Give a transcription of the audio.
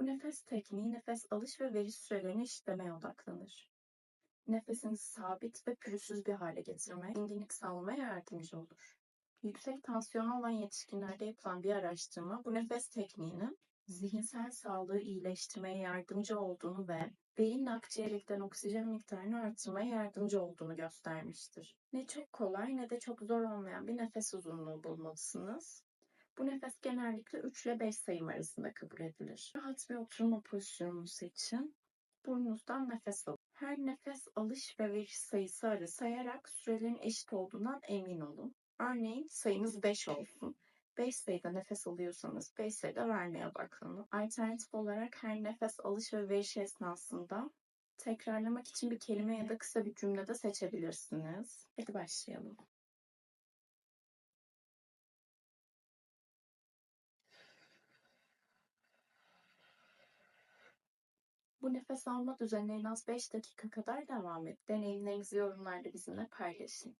Bu nefes tekniği nefes alış ve veriş sürelerini eşitlemeye odaklanır. Nefesinizi sabit ve pürüzsüz bir hale getirmeye, dinginlik sağlamaya yardımcı olur. Yüksek tansiyonu olan yetişkinlerde yapılan bir araştırma bu nefes tekniğinin zihinsel sağlığı iyileştirmeye yardımcı olduğunu ve beyin akciğerlikten oksijen miktarını artırmaya yardımcı olduğunu göstermiştir. Ne çok kolay ne de çok zor olmayan bir nefes uzunluğu bulmalısınız. Bu nefes genellikle 3 ile 5 sayım arasında kabul edilir. Rahat bir oturma pozisyonunu seçin. Burnunuzdan nefes alın. Her nefes alış ve veriş sayısı arası sayarak sürelerin eşit olduğundan emin olun. Örneğin sayınız 5 olsun. 5 sayıda nefes alıyorsanız 5 sayıda vermeye odaklanın. Alternatif olarak her nefes alış ve veriş esnasında tekrarlamak için bir kelime ya da kısa bir cümle de seçebilirsiniz. Hadi başlayalım. Bu nefes alma düzenine en az 5 dakika kadar devam et. Deneyimlerinizi yorumlarda bizimle paylaşın.